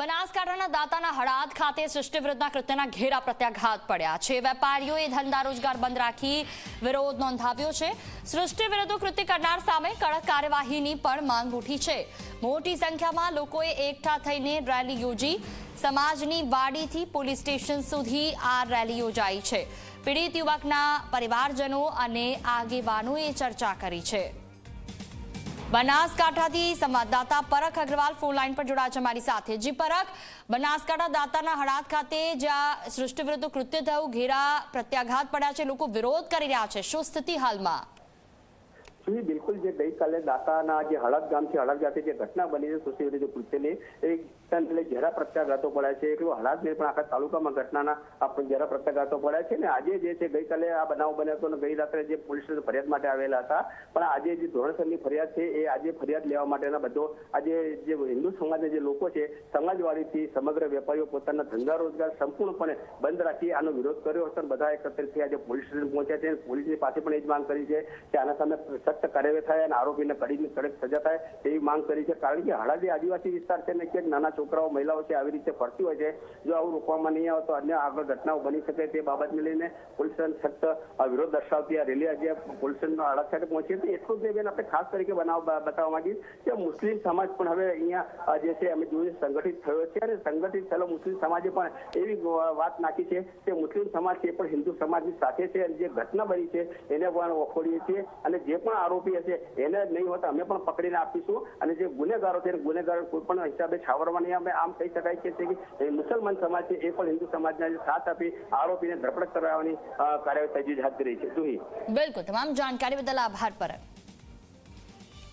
બનાસકાંઠાના દાતાના હળાદ ખાતે સૃષ્ટિવૃદ્ધના કૃત્યના ઘેરા પ્રત્યાઘાત પડ્યા છે. વેપારીઓએ ધંધા રોજગાર બંધ રાખી વિરોધ નોંધાવ્યો છે. સૃષ્ટિ વિરુદ્ધ કૃત્ય કરનાર સામે કડક કાર્યવાહીની પણ માંગ ઉઠી છે. મોટી સંખ્યામાં લોકોએ એકઠા થઈને રેલી યોજી. સમાજની વાડીથી પોલીસ સ્ટેશન સુધી આ રેલી યોજાઈ છે. પીડિત યુવકના પરિવારજનો અને આગેવાનોએ ચર્ચા કરી છે. બનાસકાંઠાથી સંવાદદાતા પરખ અગ્રવાલ ફોન લાઈન પર જોડાયા છે મારી સાથે. જી પરખ, બનાસકાંઠા દાતાના હડાત ખાતે જ્યાં સૃષ્ટિ વિરુદ્ધ કૃત્ય થયું, ઘેરા પ્રત્યાઘાત પડ્યા છે, લોકો વિરોધ કરી રહ્યા છે. શું સ્થિતિ હાલમાં? જી બિલકુલ જે ગઈકાલે દાતાના જે હળદ ગામથી હળદ ગામથી જે ઘટના બની છે સુશી જે કૃત્યની એ એટલે ઘેરા પ્રત્યાઘાતો પડ્યા છે એટલું હળદ નહીં પણ આખા તાલુકામાં ઘટનાના આ ઘેરા પ્રત્યાઘાતો પડ્યા છે ને આજે જે છે ગઈકાલે આ બનાવ બન્યો હતો ગઈ રાત્રે જે પોલીસ સ્ટેશન ફરિયાદ માટે આવેલા હતા, પણ આજે જે ધોરણસરની ફરિયાદ છે, એ આજે ફરિયાદ લેવા માટેના બધો આજે જે હિન્દુ સમાજના જે લોકો છે સમાજવાડીથી સમગ્ર વેપારીઓ પોતાના ધંધા રોજગાર સંપૂર્ણપણે બંધ રાખી આનો વિરોધ કર્યો હતો બધા એકત્રિત થઈ આજે પોલીસ સ્ટેશન પહોંચ્યા છે પોલીસની પાસે પણ એ જ માંગ કરી છે કે આના સામે સખ્ત કાર્યવાહી થાય અને આરોપીને કડીની કડક સજા થાય એવી માંગ કરી છે. કારણ કે હળાદી આદિવાસી વિસ્તાર છે ને ક્યાંક નાના છોકરાઓ, મહિલાઓ છે આવી રીતે ફરતી હોય છે. જો આવું રોકવામાં નહીં આવે તો અન્ય આગળ ઘટનાઓ બની શકે તે બાબતને લઈને પોલીસ સખ્ત વિરોધ દર્શાવતી આ રેલી આજે હળદ ખાતે પહોંચી હતી. એટલું જ બેન, આપણે ખાસ તરીકે બનાવ બતાવવા માંગીએ કે મુસ્લિમ સમાજ પણ હવે અહીંયા જે છે અમે જોઈએ સંગઠિત થયો છે અને સંગઠિત થયેલો મુસ્લિમ સમાજે પણ એવી વાત નાખી છે કે મુસ્લિમ સમાજ છે પણ હિન્દુ સમાજની સાથે છે અને જે ઘટના બની છે એને પણ વખોડીએ છીએ અને જે પણ આરોપી હશે, એને નહીં હોતા અમે પણ પકડીને આપીશું. અને જે ગુનેગારો છે ગુનેગારો કોઈ પણ હિસાબે છાવરવાની અમે આમ કહી શકાય છે કે મુસલમાન સમાજ છે, એ પણ હિન્દુ સમાજના સાથ આપી આરોપીને ધરપકડ કરાવવાની કાર્યવાહી તજવીજ હાથ ધરી છે. બિલકુલ, તમામ જાણકારી બદલ આભાર પરખ